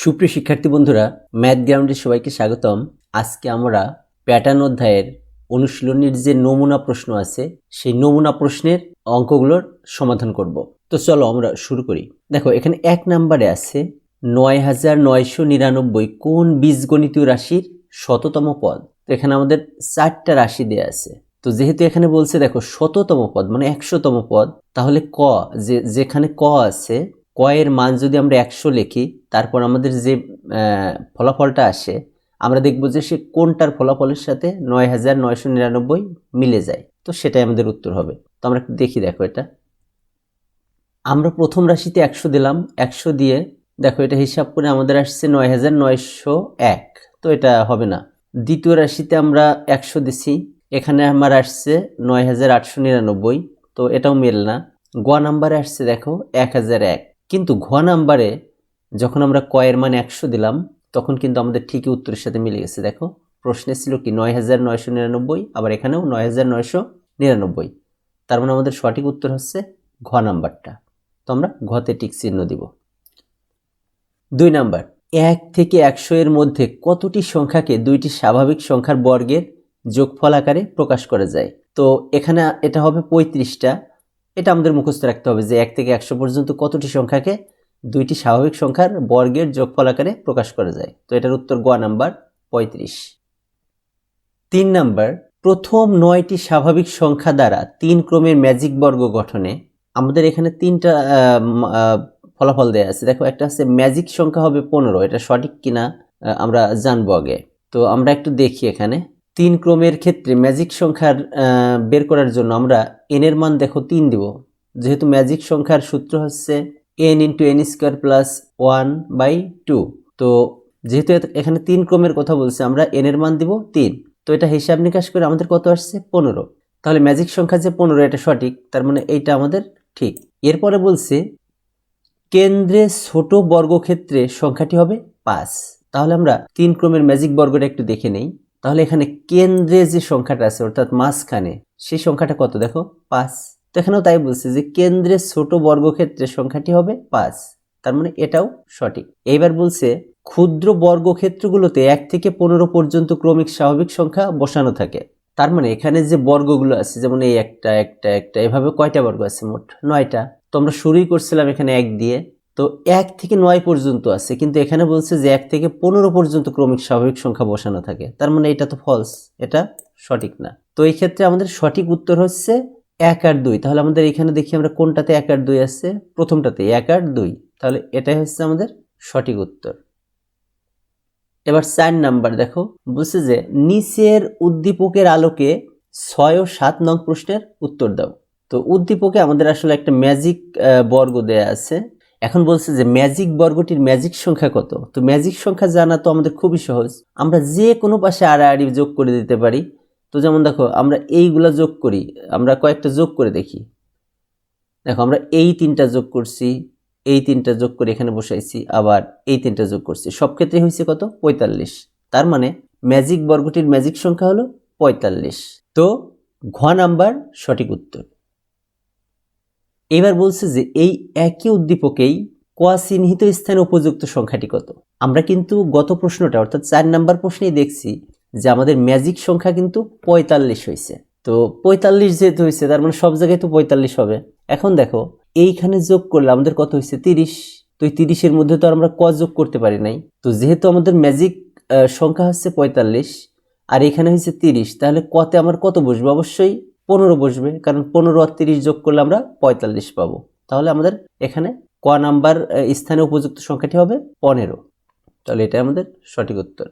সুপ্রিয় শিক্ষার্থী বন্ধুরা, ম্যাথ গ্রাউন্ডের সবাইকে স্বাগতম। আজকে আমরা প্যাটার্ন অধ্যায়ের অনুশীলনীর যে নমুনা প্রশ্ন আছে, সেই নমুনা প্রশ্নের অঙ্কগুলোর সমাধান করব। তো চলো আমরা শুরু করি। দেখো, এখানে এক নম্বরে আছে, নয় হাজার নয়শো নিরানব্বই কোন বীজগণিতীয় রাশির শততম পদ? তো এখানে আমাদের চারটা রাশি দেয়া আছে। তো যেহেতু এখানে বলছে, দেখো, শততম পদ মানে একশোতম পদ, তাহলে ক, যে, যেখানে ক আছে ক এর মান যদি আমরা একশো লিখি, তারপর আমাদের যে ফলাফলটা আসে, আমরা দেখব যে সে কোনটার ফলাফলের সাথে নয় হাজার নয়শো নিরানব্বই মিলে যায়। তো সেটাই আমাদের উত্তর হবে। তো আমরা একটু দেখি, দেখো এটা। আমরা প্রথম রাশিতে একশো দিলাম, একশো দিয়ে দেখো এটা হিসাব করে আমাদের আসছে নয় হাজার নয়শো এক। তো এটা হবে না। দ্বিতীয় রাশিতে আমরা একশো দিছি, এখানে আমার আসছে নয় হাজার আটশো নিরানব্বই, তো এটাও মেল না। গ নাম্বারে আসছে দেখো, এক হাজার এক। কিন্তু ঘ নাম্বারে যখন আমরা কয়ের মান একশো দিলাম, তখন কিন্তু আমাদের ঠিকই উত্তরের সাথে মিলে গেছে। দেখো, প্রশ্নে ছিল কি, নয় হাজার নয়শো নিরানব্বই, আবার এখানেও নয় হাজার নয়শো নিরানব্বই। তার মানে আমাদের সঠিক উত্তর হচ্ছে ঘ নাম্বারটা। তো আমরা ঘতে টিক চিহ্ন দিব। দুই নাম্বার, এক থেকে একশো এর মধ্যে কতটি সংখ্যাকে দুইটি স্বাভাবিক সংখ্যার বর্গের যোগফল আকারে প্রকাশ করা যায়? তো এখানে এটা হবে পঁয়ত্রিশটা। এটা আমাদের মুখস্থ রাখতে হবে যে এক থেকে একশো পর্যন্ত কতটি সংখ্যাকে দুইটি স্বাভাবিক সংখ্যার বর্গের যোগফল আকারে প্রকাশ করা যায়। তো এটার উত্তর গ নাম্বার, পঁয়ত্রিশ। তিন নাম্বার, প্রথম নয়টি স্বাভাবিক সংখ্যা দ্বারা তিন ক্রমের ম্যাজিক বর্গ গঠনে আমাদের এখানে তিনটা ফলাফল দেওয়া আছে। দেখো, একটা আছে ম্যাজিক সংখ্যা হবে পনেরো, এটা সঠিক কিনা আমরা জানব আগে। তো আমরা একটু দেখি এখানে। তিন ক্রমের ক্ষেত্রে ম্যাজিক সংখ্যার বের করার জন্য আমরা এন এর মান দেখো তিন দিব। যেহেতু ম্যাজিক সংখ্যার সূত্র হচ্ছে N into N square plus one by two তো যেহেতু এখানে তিন ক্রমের কথা বলছে, আমরা এন এর মান দিব তিন। তো এটা হিসাব নিকাশ করে আমাদের কত আসছে? পনেরো। তাহলে ম্যাজিক সংখ্যা যে পনেরো, এটা সঠিক, তার মানে এইটা আমাদের ঠিক। এরপরে বলছে, কেন্দ্রে ছোট বর্গক্ষেত্রে সংখ্যাটি হবে পাঁচ। তাহলে আমরা তিন ক্রমের ম্যাজিক বর্গটা একটু দেখে নেই। তাহলে এখানে কেন্দ্রে যে সংখ্যাটা আছে, অর্থাৎ মাঝখানে, সেই সংখ্যাটা কত? দেখো, পাঁচ। তো এখানেও তাই বলছে যে কেন্দ্রে ছোট বর্গক্ষেত্রের সংখ্যাটি হবে পাঁচ। তার মানে এটাও সঠিক। এইবার বলছে, ক্ষুদ্র বর্গক্ষেত্রগুলোতে এক থেকে পনেরো পর্যন্ত ক্রমিক স্বাভাবিক সংখ্যা বসানো থাকে। তার মানে এখানে যে বর্গগুলো আছে, যেমন এই একটা একটা একটা, এভাবে কয়টা বর্গ আছে? মোট নয়টা। তো আমরা শুরুই করছিলাম এখানে এক দিয়ে। তো এক থেকে নয় পর্যন্ত আছে, কিন্তু এখানে বলছে যে এক থেকে পনেরো পর্যন্ত ক্রমিক স্বাভাবিক সংখ্যা বসানো থাকে। তার মানে এটা তো ফলস এটা সঠিক না। তো এই ক্ষেত্রে আমাদের সঠিক উত্তর হচ্ছে এক আর দুই। তাহলে আমাদের এখানে দেখি আমরা কোনটাতে এক আর দুই আছে? প্রথমটাতে এক আর দুই। তাহলে এটাই হচ্ছে আমাদের সঠিক উত্তর। এবার চার নাম্বার দেখো, বলছে যে নিচের উদ্দীপকের আলোকে ছয় ও সাত নং প্রশ্নের উত্তর দাও। তো উদ্দীপকে আমাদের আসলে একটা ম্যাজিক বর্গ দেয়া আছে। এখন বলছে যে ম্যাজিক বর্গটির ম্যাজিক সংখ্যা কত? তো ম্যাজিক সংখ্যা জানা তো আমাদের খুবই সহজ। আমরা যে কোনো পাশে আড়াআড়ি যোগ করে দিতে পারি। তো যেমন দেখো, আমরা এইগুলা যোগ করি, আমরা কয়েকটা যোগ করে দেখি। দেখো, আমরা এই তিনটা যোগ করছি, এই তিনটা যোগ করে এখানে বসাইছি, আবার এই তিনটা যোগ করছি। সব ক্ষেত্রে হয়েছে কত? পঁয়তাল্লিশ। তার মানে ম্যাজিক বর্গটির ম্যাজিক সংখ্যা হলো পঁয়তাল্লিশ। তো ঘ নাম্বার সঠিক উত্তর। এবার বলছে যে এই একই উদ্দীপকেই চিহ্নিত স্থানে উপযুক্ত সংখ্যাটি কত? আমরা কিন্তু গত প্রশ্নটা, অর্থাৎ চার নাম্বার প্রশ্নেই দেখছি যে আমাদের ম্যাজিক সংখ্যা কিন্তু পঁয়তাল্লিশ হয়েছে তো পঁয়তাল্লিশ যেহেতু হয়েছে তার মানে সব জায়গায় তো পঁয়তাল্লিশ হবে। এখন দেখো, এইখানে যোগ করলে আমাদের কত হয়েছে তিরিশ। তো এই তিরিশের মধ্যে তো আমরা ক যোগ করতে পারি নাই। তো যেহেতু আমাদের ম্যাজিক সংখ্যা হচ্ছে পঁয়তাল্লিশ, আর এখানে হয়েছে তিরিশ, তাহলে কতে আমার কত বসবে? অবশ্যই পনেরো বসবে, কারণ পনেরো আর তিরিশ যোগ করলে আমরা পঁয়তাল্লিশ পাবো। তাহলে আমাদের এখানে ক নাম্বার স্থানে উপযুক্ত সংখ্যাটি হবে পনেরো। তাহলে এটাই আমাদের সঠিক উত্তর।